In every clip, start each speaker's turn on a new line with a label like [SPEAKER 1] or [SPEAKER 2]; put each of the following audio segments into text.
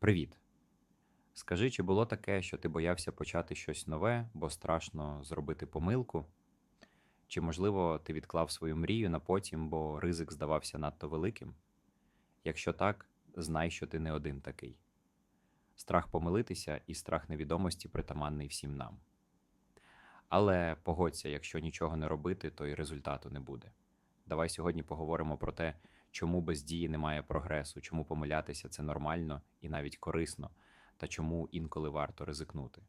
[SPEAKER 1] Привіт. Скажи, чи було таке, що ти боявся почати щось нове, бо страшно зробити помилку? Чи, можливо, ти відклав свою мрію на потім, бо ризик здавався надто великим? Якщо так, знай, що ти не один такий. Страх помилитися і страх невідомості притаманний всім нам. Але погодься, якщо нічого не робити, то й результату не буде. Давай сьогодні поговоримо про те, чому без дії немає прогресу, чому помилятися це нормально і навіть корисно, та чому інколи варто ризикнути.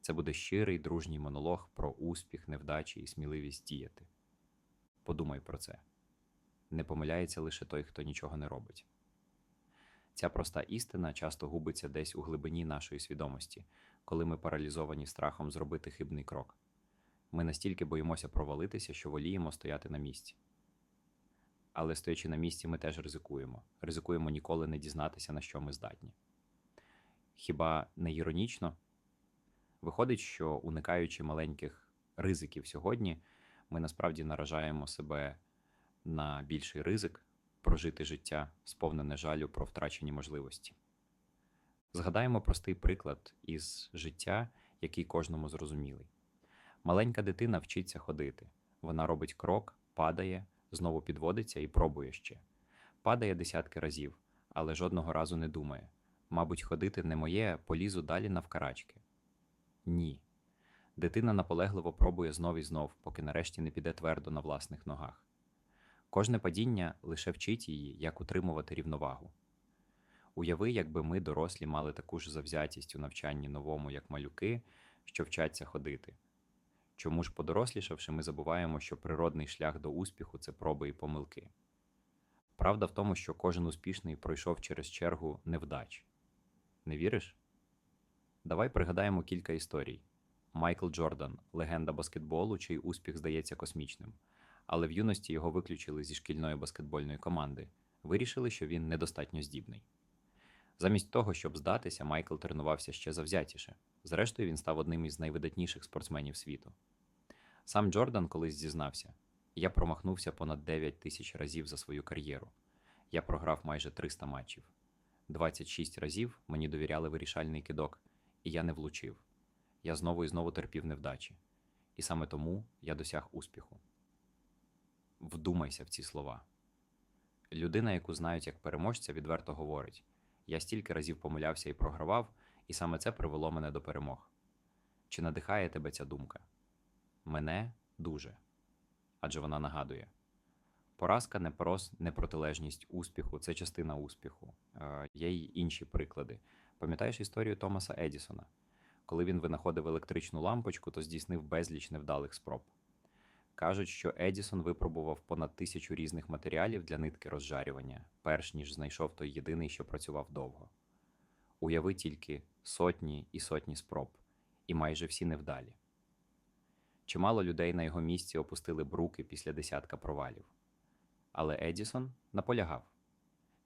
[SPEAKER 1] Це буде щирий дружній монолог про успіх, невдачі і сміливість діяти. Подумай про це. Не помиляється лише той, хто нічого не робить. Ця проста істина часто губиться десь у глибині нашої свідомості, коли ми паралізовані страхом зробити хибний крок. Ми настільки боїмося провалитися, що воліємо стояти на місці. Але стоячи на місці, ми теж ризикуємо. Ризикуємо ніколи не дізнатися, на що ми здатні. Хіба не іронічно? Виходить, що уникаючи маленьких ризиків сьогодні, ми насправді наражаємо себе на більший ризик прожити життя, сповнене жалю про втрачені можливості. Згадаємо простий приклад із життя, який кожному зрозумілий. Маленька дитина вчиться ходити. Вона робить крок, падає, знову підводиться і пробує ще. Падає десятки разів, але жодного разу не думає. Мабуть, ходити не моє, полізу далі навкарачки. Ні. Дитина наполегливо пробує знов і знов, поки нарешті не піде твердо на власних ногах. Кожне падіння лише вчить її, як утримувати рівновагу. Уяви, якби ми, дорослі, мали таку ж завзятість у навчанні новому, як малюки, що вчаться ходити. Чому ж, подорослішавши, ми забуваємо, що природний шлях до успіху це проби і помилки? Правда в тому, що кожен успішний пройшов через чергу невдач. Не віриш? Давай пригадаємо кілька історій. Майкл Джордан легенда баскетболу, чий успіх здається космічним, але в юності його виключили зі шкільної баскетбольної команди, вирішили, що він недостатньо здібний. Замість того, щоб здатися, Майкл тренувався ще завзятіше. Зрештою, він став одним із найвидатніших спортсменів світу. Сам Джордан колись зізнався: я промахнувся понад 9 тисяч разів за свою кар'єру. Я програв майже 300 матчів. 26 разів мені довіряли вирішальний кидок, і я не влучив. Я знову і знову терпів невдачі. І саме тому я досяг успіху. Вдумайся в ці слова. Людина, яку знають як переможця, відверто говорить: я стільки разів помилявся і програвав, і саме це привело мене до перемог. Чи надихає тебе ця думка? Мене дуже. Адже вона нагадує: поразка не прос, не протилежність успіху, це частина успіху. Е, Є й інші приклади. Пам'ятаєш історію Томаса Едісона? Коли він винаходив електричну лампочку, то здійснив безліч невдалих спроб. Кажуть, що Едісон випробував понад тисячу різних матеріалів для нитки розжарювання, перш ніж знайшов той єдиний, що працював довго. Уяви тільки сотні і сотні спроб, і майже всі невдалі. Чимало людей на його місці опустили бруки після десятка провалів. Але Едісон наполягав.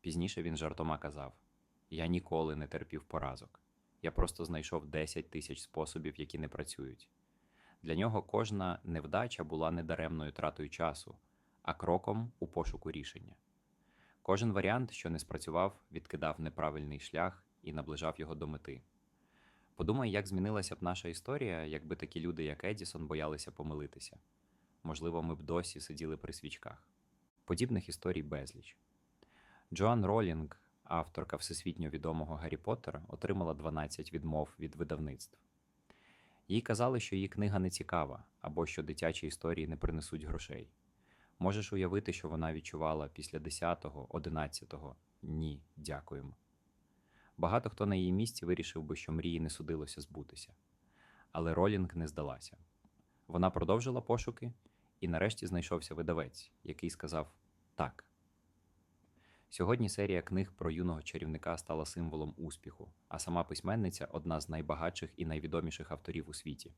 [SPEAKER 1] Пізніше він жартома казав: Я ніколи не терпів поразок. Я просто знайшов 10 тисяч способів, які не працюють. Для нього кожна невдача була не даремною тратою часу, а кроком у пошуку рішення. Кожен варіант, що не спрацював, відкидав неправильний шлях і наближав його до мети. Подумай, як змінилася б наша історія, якби такі люди, як Едісон, боялися помилитися. Можливо, ми б досі сиділи при свічках. Подібних історій безліч. Джоан Ролінг, авторка всесвітньо відомого Гаррі Поттера, отримала 12 відмов від видавництв. Їй казали, що її книга не цікава або що дитячі історії не принесуть грошей. Можеш уявити, що вона відчувала після 10-го, 11-го ні, дякуємо. Багато хто на її місці вирішив би, що мрії не судилося збутися. Але Ролінг не здалася. Вона продовжила пошуки і нарешті знайшовся видавець, який сказав так. Сьогодні серія книг про юного чарівника стала символом успіху, а сама письменниця одна з найбагатших і найвідоміших авторів у світі.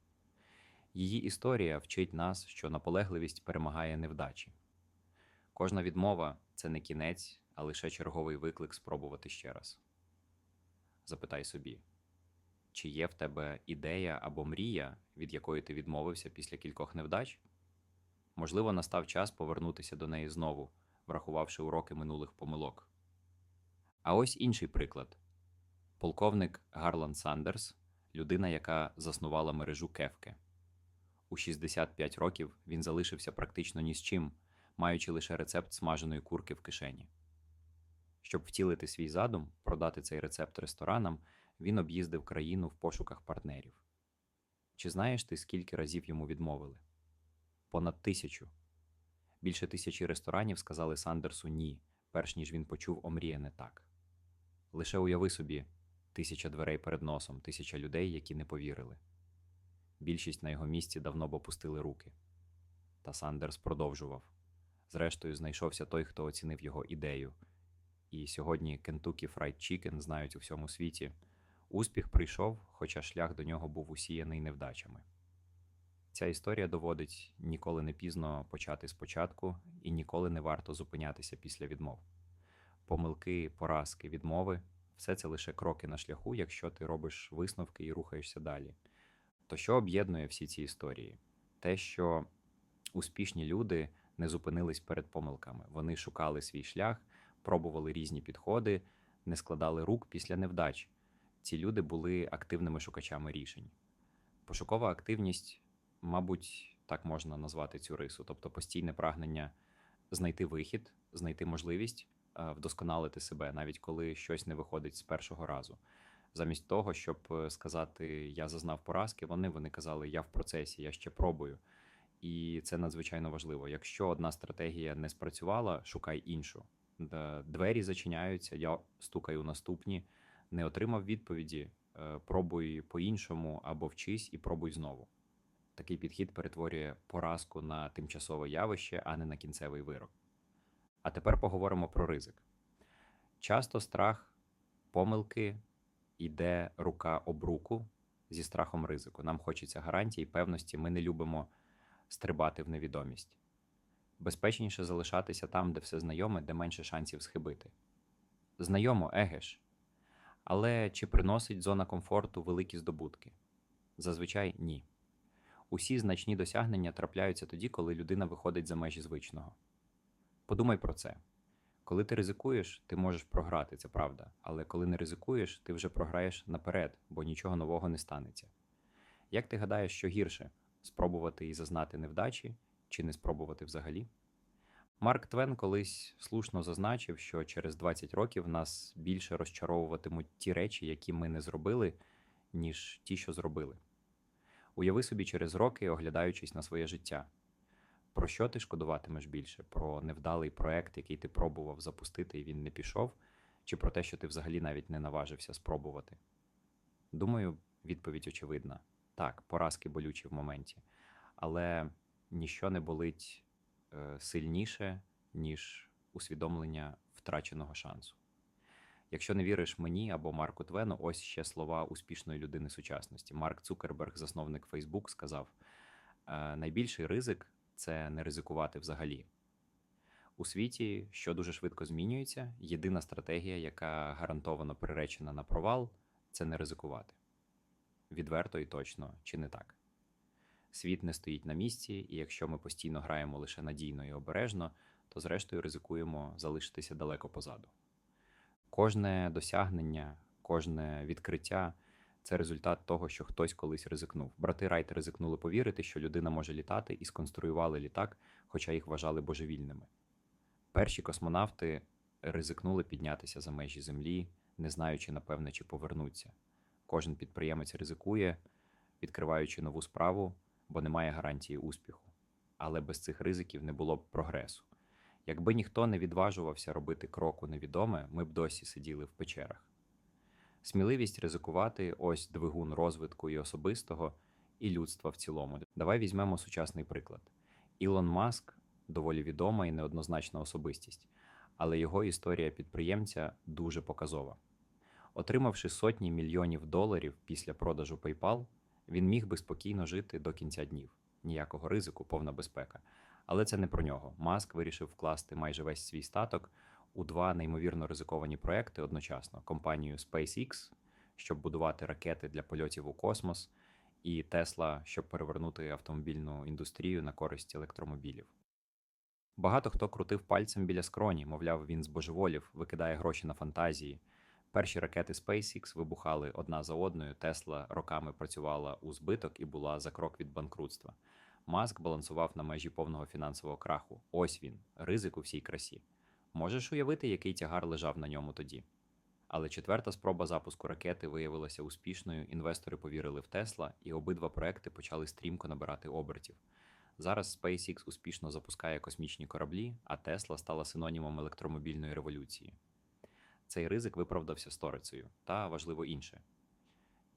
[SPEAKER 1] Її історія вчить нас, що наполегливість перемагає невдачі. Кожна відмова це не кінець, а лише черговий виклик спробувати ще раз. Запитай собі, чи є в тебе ідея або мрія, від якої ти відмовився після кількох невдач? Можливо, настав час повернутися до неї знову врахувавши уроки минулих помилок. А ось інший приклад: Полковник Гарланд Сандерс людина, яка заснувала мережу Кефке. У 65 років він залишився практично ні з чим, маючи лише рецепт смаженої курки в кишені. Щоб втілити свій задум, продати цей рецепт ресторанам, він об'їздив країну в пошуках партнерів. Чи знаєш ти, скільки разів йому відмовили? Понад тисячу. Більше тисячі ресторанів сказали Сандерсу ні, перш ніж він почув омріяне так. Лише уяви собі тисяча дверей перед носом, тисяча людей, які не повірили. Більшість на його місці давно б опустили руки. Та Сандерс продовжував. Зрештою, знайшовся той, хто оцінив його ідею. І сьогодні Kentucky Fried Chicken знають у всьому світі. Успіх прийшов, хоча шлях до нього був усіяний невдачами. Ця історія доводить ніколи не пізно почати спочатку і ніколи не варто зупинятися після відмов. Помилки, поразки, відмови все це лише кроки на шляху, якщо ти робиш висновки і рухаєшся далі. То що об'єднує всі ці історії? Те, що успішні люди не зупинились перед помилками. Вони шукали свій шлях, пробували різні підходи, не складали рук після невдач. Ці люди були активними шукачами рішень. Пошукова активність, мабуть, так можна назвати цю рису, тобто постійне прагнення знайти вихід, знайти можливість е, вдосконалити себе, навіть коли щось не виходить з першого разу. Замість того, щоб е, сказати я зазнав поразки, вони вони казали Я в процесі, я ще пробую. І це надзвичайно важливо. Якщо одна стратегія не спрацювала, шукай іншу. Двері зачиняються, я стукаю наступні, не отримав відповіді, е, пробуй по-іншому або вчись і пробуй знову. Такий підхід перетворює поразку на тимчасове явище, а не на кінцевий вирок. А тепер поговоримо про ризик. Часто страх помилки йде рука об руку зі страхом ризику. Нам хочеться гарантій, певності, ми не любимо стрибати в невідомість. Безпечніше залишатися там, де все знайоме, де менше шансів схибити. Знайомо, егеш. Але чи приносить зона комфорту великі здобутки? Зазвичай ні. Усі значні досягнення трапляються тоді, коли людина виходить за межі звичного. Подумай про це. Коли ти ризикуєш, ти можеш програти, це правда. Але коли не ризикуєш, ти вже програєш наперед, бо нічого нового не станеться. Як ти гадаєш, що гірше спробувати і зазнати невдачі, чи не спробувати взагалі? Марк Твен колись слушно зазначив, що через 20 років нас більше розчаровуватимуть ті речі, які ми не зробили, ніж ті, що зробили. Уяви собі через роки, оглядаючись на своє життя. Про що ти шкодуватимеш більше? Про невдалий проект, який ти пробував запустити, і він не пішов, чи про те, що ти взагалі навіть не наважився спробувати? Думаю, відповідь очевидна. Так, поразки болючі в моменті, але ніщо не болить е, сильніше, ніж усвідомлення втраченого шансу. Якщо не віриш мені або Марку Твену, ось ще слова успішної людини сучасності. Марк Цукерберг, засновник Facebook, сказав: «Е, найбільший ризик це не ризикувати взагалі. У світі, що дуже швидко змінюється, єдина стратегія, яка гарантовано приречена на провал, це не ризикувати. Відверто і точно, чи не так? Світ не стоїть на місці, і якщо ми постійно граємо лише надійно і обережно, то зрештою ризикуємо залишитися далеко позаду. Кожне досягнення, кожне відкриття це результат того, що хтось колись ризикнув. Брати Райт ризикнули повірити, що людина може літати, і сконструювали літак, хоча їх вважали божевільними. Перші космонавти ризикнули піднятися за межі Землі, не знаючи, напевне, чи повернуться. Кожен підприємець ризикує, відкриваючи нову справу, бо немає гарантії успіху. Але без цих ризиків не було б прогресу. Якби ніхто не відважувався робити крок у невідоме, ми б досі сиділи в печерах. Сміливість ризикувати ось двигун розвитку і особистого, і людства в цілому. Давай візьмемо сучасний приклад. Ілон Маск доволі відома і неоднозначна особистість, але його історія підприємця дуже показова. Отримавши сотні мільйонів доларів після продажу PayPal, він міг би спокійно жити до кінця днів. Ніякого ризику, повна безпека. Але це не про нього. Маск вирішив вкласти майже весь свій статок у два неймовірно ризиковані проекти одночасно: компанію SpaceX, щоб будувати ракети для польотів у космос, і Tesla, щоб перевернути автомобільну індустрію на користь електромобілів. Багато хто крутив пальцем біля скроні, мовляв, він збожеволів, викидає гроші на фантазії. Перші ракети SpaceX вибухали одна за одною. Тесла роками працювала у збиток і була за крок від банкрутства. Маск балансував на межі повного фінансового краху. Ось він, ризик у всій красі. Можеш уявити, який тягар лежав на ньому тоді? Але четверта спроба запуску ракети виявилася успішною. Інвестори повірили в Тесла, і обидва проекти почали стрімко набирати обертів. Зараз SpaceX успішно запускає космічні кораблі, а Тесла стала синонімом електромобільної революції. Цей ризик виправдався сторицею, та важливо інше.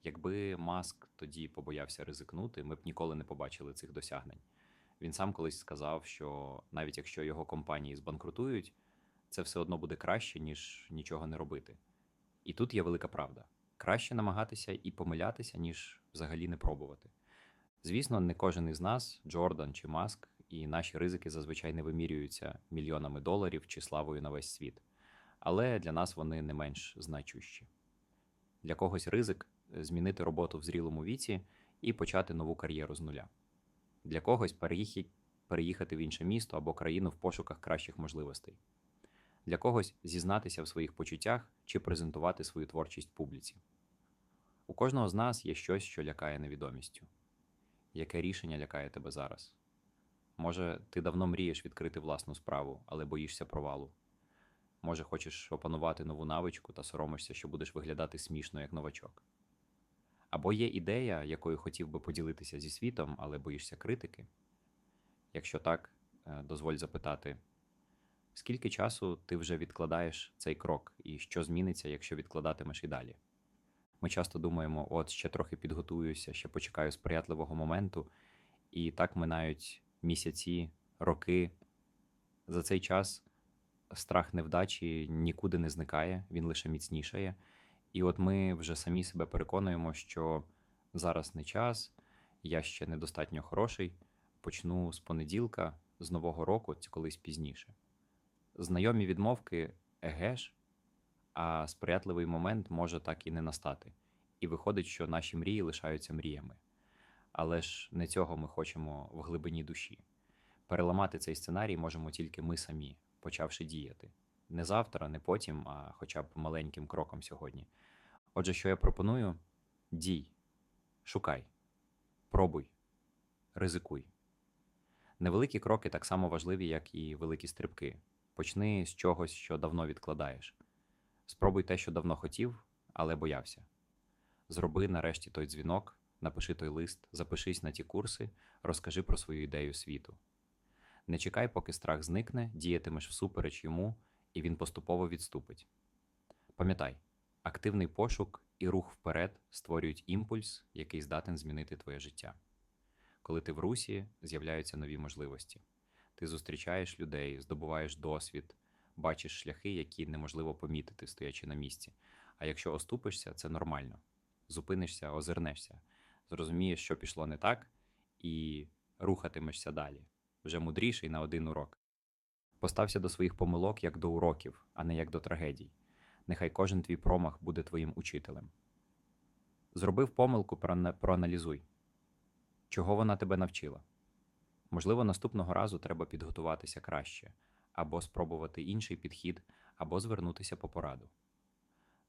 [SPEAKER 1] Якби Маск тоді побоявся ризикнути, ми б ніколи не побачили цих досягнень. Він сам колись сказав, що навіть якщо його компанії збанкрутують, це все одно буде краще, ніж нічого не робити. І тут є велика правда: краще намагатися і помилятися, ніж взагалі не пробувати. Звісно, не кожен із нас, Джордан чи Маск, і наші ризики зазвичай не вимірюються мільйонами доларів чи славою на весь світ. Але для нас вони не менш значущі. Для когось ризик змінити роботу в зрілому віці і почати нову кар'єру з нуля. Для когось переїхати, в інше місто або країну в пошуках кращих можливостей. Для когось зізнатися в своїх почуттях чи презентувати свою творчість публіці. У кожного з нас є щось, що лякає невідомістю. Яке рішення лякає тебе зараз? Може, ти давно мрієш відкрити власну справу, але боїшся провалу. Може, хочеш опанувати нову навичку та соромишся, що будеш виглядати смішно як новачок. Або є ідея, якою хотів би поділитися зі світом, але боїшся критики. Якщо так, е, дозволь запитати, скільки часу ти вже відкладаєш цей крок, і що зміниться, якщо відкладатимеш і далі? Ми часто думаємо, от ще трохи підготуюся, ще почекаю сприятливого моменту, і так минають місяці, роки. За цей час страх невдачі нікуди не зникає, він лише міцнішає. І от ми вже самі себе переконуємо, що зараз не час, я ще недостатньо хороший, почну з понеділка, з нового року, це колись пізніше. Знайомі відмовки еге ж, а сприятливий момент може так і не настати. І виходить, що наші мрії лишаються мріями. Але ж не цього ми хочемо в глибині душі. Переламати цей сценарій можемо тільки ми самі, почавши діяти. Не завтра, не потім, а хоча б маленьким кроком сьогодні. Отже, що я пропоную? Дій, шукай, пробуй, ризикуй. Невеликі кроки так само важливі, як і великі стрибки. Почни з чогось, що давно відкладаєш. Спробуй те, що давно хотів, але боявся. Зроби нарешті той дзвінок, напиши той лист, запишись на ті курси, розкажи про свою ідею світу. Не чекай, поки страх зникне, діятимеш всупереч йому, і він поступово відступить. Пам'ятай, активний пошук і рух вперед створюють імпульс, який здатен змінити твоє життя. Коли ти в русі, з'являються нові можливості. Ти зустрічаєш людей, здобуваєш досвід, бачиш шляхи, які неможливо помітити, стоячи на місці. А якщо оступишся, це нормально. Зупинишся, озирнешся, зрозумієш, що пішло не так, і рухатимешся далі, вже мудріший на один урок. Постався до своїх помилок як до уроків, а не як до трагедій. Нехай кожен твій промах буде твоїм учителем. Зробив помилку, проаналізуй, чого вона тебе навчила. Можливо, наступного разу треба підготуватися краще, або спробувати інший підхід, або звернутися по пораду.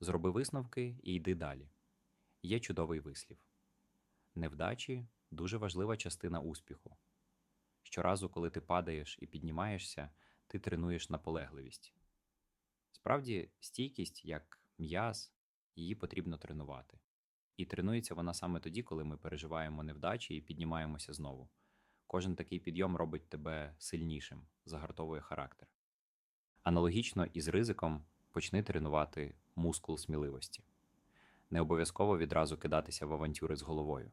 [SPEAKER 1] Зроби висновки і йди далі. Є чудовий вислів. Невдачі дуже важлива частина успіху. Щоразу, коли ти падаєш і піднімаєшся, ти тренуєш наполегливість. Справді, стійкість, як м'яз, її потрібно тренувати. І тренується вона саме тоді, коли ми переживаємо невдачі і піднімаємося знову. Кожен такий підйом робить тебе сильнішим, загартовує характер. Аналогічно із ризиком почни тренувати мускул сміливості. Не обов'язково відразу кидатися в авантюри з головою.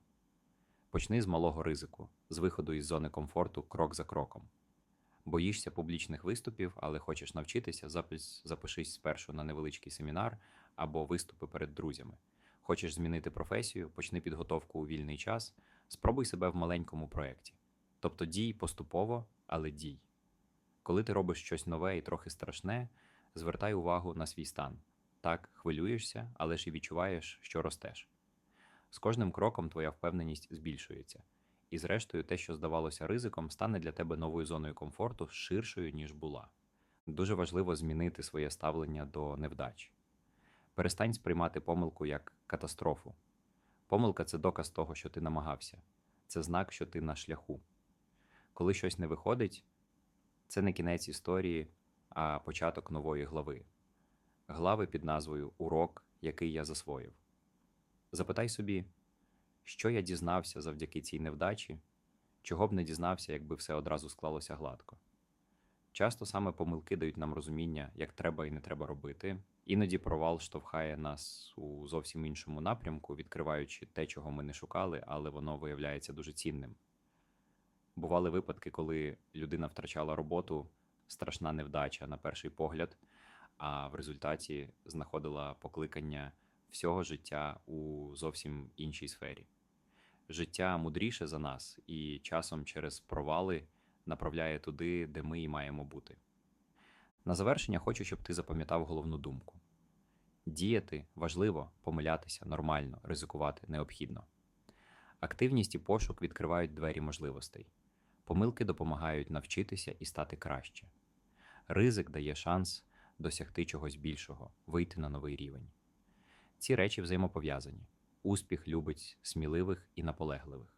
[SPEAKER 1] Почни з малого ризику, з виходу із зони комфорту крок за кроком. Боїшся публічних виступів, але хочеш навчитися, запис, запишись спершу на невеличкий семінар або виступи перед друзями. Хочеш змінити професію, почни підготовку у вільний час, спробуй себе в маленькому проєкті. Тобто дій поступово, але дій. Коли ти робиш щось нове і трохи страшне, звертай увагу на свій стан. Так, хвилюєшся, але ж і відчуваєш, що ростеш. З кожним кроком твоя впевненість збільшується. І зрештою, те, що здавалося ризиком, стане для тебе новою зоною комфорту ширшою, ніж була. Дуже важливо змінити своє ставлення до невдач. Перестань сприймати помилку як катастрофу. Помилка це доказ того, що ти намагався, це знак, що ти на шляху. Коли щось не виходить, це не кінець історії, а початок нової глави. Глави під назвою Урок, який я засвоїв. Запитай собі, що я дізнався завдяки цій невдачі, чого б не дізнався, якби все одразу склалося гладко. Часто саме помилки дають нам розуміння, як треба і не треба робити. Іноді провал штовхає нас у зовсім іншому напрямку, відкриваючи те, чого ми не шукали, але воно виявляється дуже цінним. Бували випадки, коли людина втрачала роботу, страшна невдача на перший погляд, а в результаті знаходила покликання всього життя у зовсім іншій сфері. Життя мудріше за нас і часом через провали направляє туди, де ми і маємо бути. На завершення хочу, щоб ти запам'ятав головну думку: діяти важливо, помилятися нормально, ризикувати необхідно. Активність і пошук відкривають двері можливостей. Помилки допомагають навчитися і стати краще. Ризик дає шанс досягти чогось більшого, вийти на новий рівень. Ці речі взаємопов'язані. Успіх любить сміливих і наполегливих.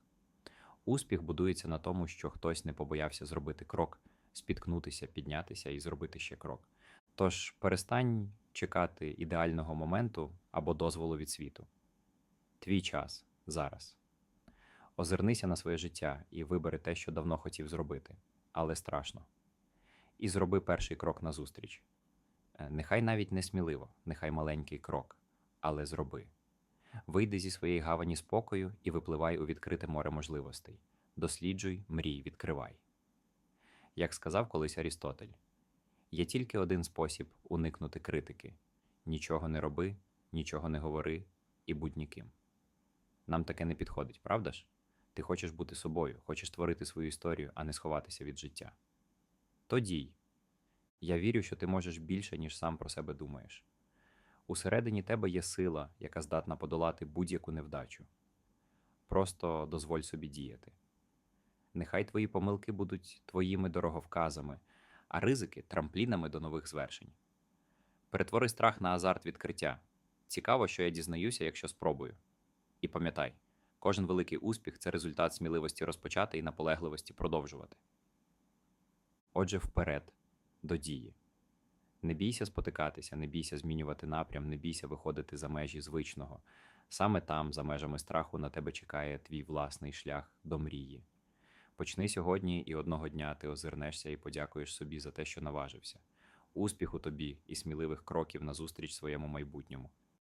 [SPEAKER 1] Успіх будується на тому, що хтось не побоявся зробити крок, спіткнутися, піднятися і зробити ще крок. Тож перестань чекати ідеального моменту або дозволу від світу. Твій час зараз. Озирнися на своє життя і вибери те, що давно хотів зробити, але страшно. І зроби перший крок назустріч. Е, Нехай навіть не сміливо, нехай маленький крок, але зроби. Вийди зі своєї гавані спокою і випливай у відкрите море можливостей. Досліджуй, мрій, відкривай. Як сказав колись Арістотель, є тільки один спосіб уникнути критики: нічого не роби, нічого не говори і будь ніким. Нам таке не підходить, правда ж? Ти хочеш бути собою, хочеш творити свою історію, а не сховатися від життя. То дій. Я вірю, що ти можеш більше, ніж сам про себе думаєш. Усередині тебе є сила, яка здатна подолати будь-яку невдачу. Просто дозволь собі діяти. Нехай твої помилки будуть твоїми дороговказами, а ризики трамплінами до нових звершень. Перетвори страх на азарт відкриття. Цікаво, що я дізнаюся, якщо спробую. І пам'ятай, кожен великий успіх це результат сміливості розпочати і наполегливості продовжувати. Отже, вперед, до дії. Не бійся спотикатися, не бійся змінювати напрям, не бійся виходити за межі звичного. Саме там, за межами страху, на тебе чекає твій власний шлях до мрії. Почни сьогодні, і одного дня ти озирнешся і подякуєш собі за те, що наважився. Успіху тобі і сміливих кроків назустріч своєму майбутньому.